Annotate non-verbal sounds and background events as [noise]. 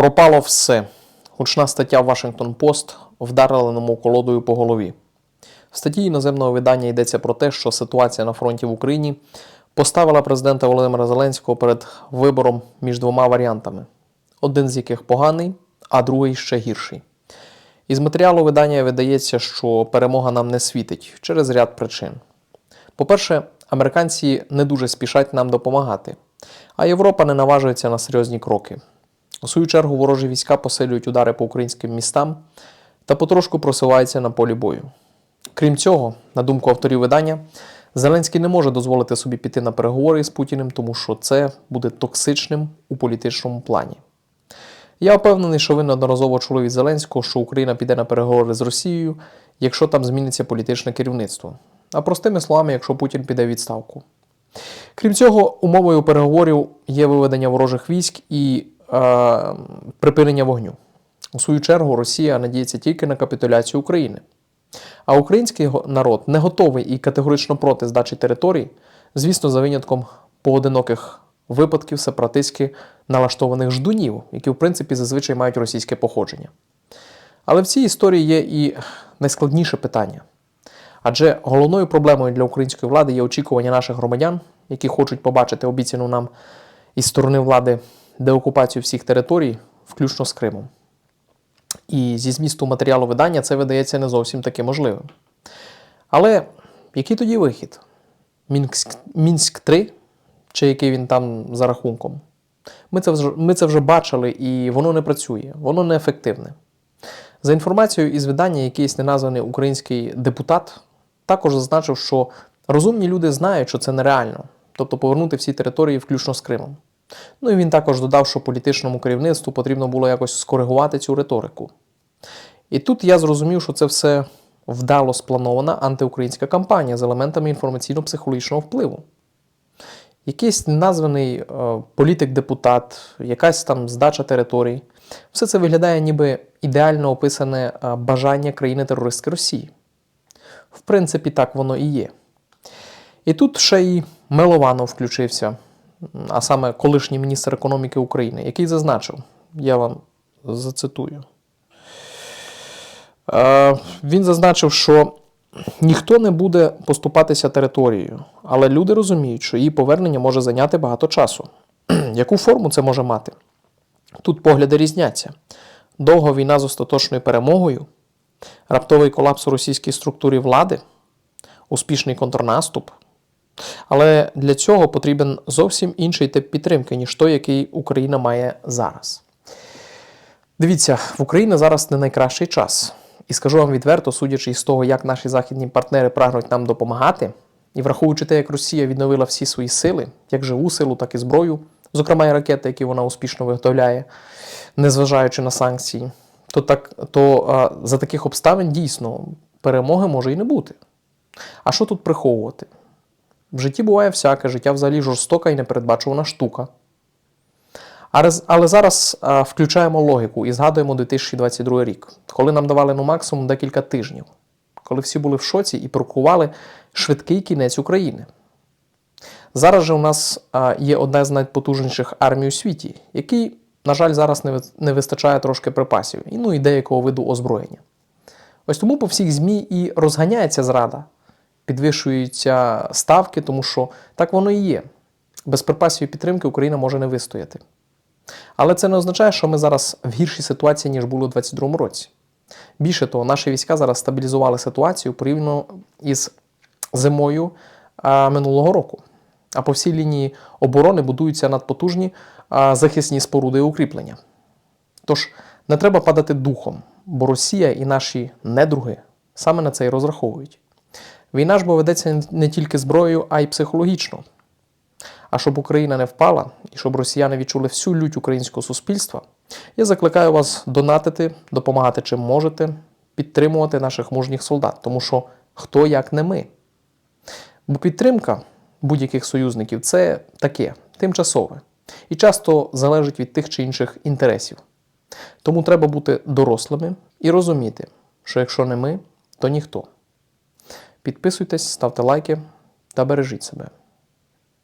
Пропало все. Гучна стаття Washington Post вдарила немов колодою по голові. В статті іноземного видання йдеться про те, що ситуація на фронті в Україні поставила президента Володимира Зеленського перед вибором між двома варіантами, один з яких поганий, а другий ще гірший. Із матеріалу видання видається, що перемога нам не світить через ряд причин. По-перше, американці не дуже спішать нам допомагати, а Європа не наважується на серйозні кроки. У свою чергу ворожі війська посилюють удари по українським містам та потрошку просуваються на полі бою. Крім цього, на думку авторів видання, Зеленський не може дозволити собі піти на переговори з Путіним, тому що це буде токсичним у політичному плані. Я впевнений, що ви неодноразово чули від Зеленського, що Україна піде на переговори з Росією, якщо там зміниться політичне керівництво. А простими словами, якщо Путін піде в відставку. Крім цього, умовою переговорів є виведення ворожих військ і припинення вогню. У свою чергу, Росія надіється тільки на капітуляцію України. А український народ не готовий і категорично проти здачі територій, звісно, за винятком поодиноких випадків сепаратистськи налаштованих ждунів, які в принципі зазвичай мають російське походження. Але в цій історії є і найскладніше питання. Адже головною проблемою для української влади є очікування наших громадян, які хочуть побачити обіцяну нам із сторони влади деокупацію всіх територій, включно з Кримом. І зі змісту матеріалу видання це видається не зовсім таки можливим. Але який тоді вихід? Мінськ, Мінськ 3 чи який він там за рахунком? Ми це, вже, ми це вже бачили, і воно не працює, воно неефективне. За інформацією із видання, якийсь неназваний український депутат також зазначив, що розумні люди знають, що це нереально, тобто повернути всі території, включно з Кримом. Ну і він також додав, що політичному керівництву потрібно було якось скоригувати цю риторику. І тут я зрозумів, що це все вдало спланована антиукраїнська кампанія з елементами інформаційно-психологічного впливу. Якийсь названий е, політик-депутат, якась там здача територій. Все це виглядає ніби ідеально описане е, бажання країни-терористки Росії. В принципі, так воно і є. І тут ще й Мелованов включився, а саме колишній міністр економіки України, який зазначив, я вам зацитую. Е, Він зазначив, що ніхто не буде поступатися територією, але люди розуміють, що її повернення може зайняти багато часу. [clears throat] Яку форму це може мати? Тут погляди різняться. Довга війна з остаточною перемогою, раптовий колапс у російській структурі влади, успішний контрнаступ. Але для цього потрібен зовсім інший тип підтримки, ніж той, який Україна має зараз. Дивіться, в Україні зараз не найкращий час. І скажу вам відверто, судячи із того, як наші західні партнери прагнуть нам допомагати, і враховуючи те, як Росія відновила всі свої сили, як живу силу, так і зброю, зокрема і ракети, які вона успішно виготовляє, незважаючи на санкції, то, так, то а, за таких обставин дійсно перемоги може і не бути. А що тут приховувати? В житті буває всяке, життя взагалі жорстока і непередбачувана штука. Але зараз включаємо логіку і згадуємо 2022 рік, коли нам давали ну максимум декілька тижнів, коли всі були в шоці і прокували швидкий кінець України. Зараз же у нас є одна з найпотужніших армій у світі, який, на жаль, зараз не вистачає трошки припасів, і, ну і деякого виду озброєння. Ось тому по всіх ЗМІ і розганяється зрада, підвищуються ставки, тому що так воно і є. Без припасів і підтримки Україна може не вистояти. Але це не означає, що ми зараз в гіршій ситуації, ніж було у 2022 році. Більше того, наші війська зараз стабілізували ситуацію порівняно із зимою а, минулого року. А по всій лінії оборони будуються надпотужні а, захисні споруди і укріплення. Тож не треба падати духом, бо Росія і наші недруги саме на це і розраховують. Війна ж бо ведеться не тільки зброєю, а й психологічно. А щоб Україна не впала і щоб росіяни відчули всю лють українського суспільства, я закликаю вас донатити, допомагати чим можете, підтримувати наших мужніх солдат, тому що хто як не ми. Бо підтримка будь-яких союзників це таке, тимчасове і часто залежить від тих чи інших інтересів. Тому треба бути дорослими і розуміти, що якщо не ми, то ніхто. Підписуйтесь, ставте лайки та бережіть себе.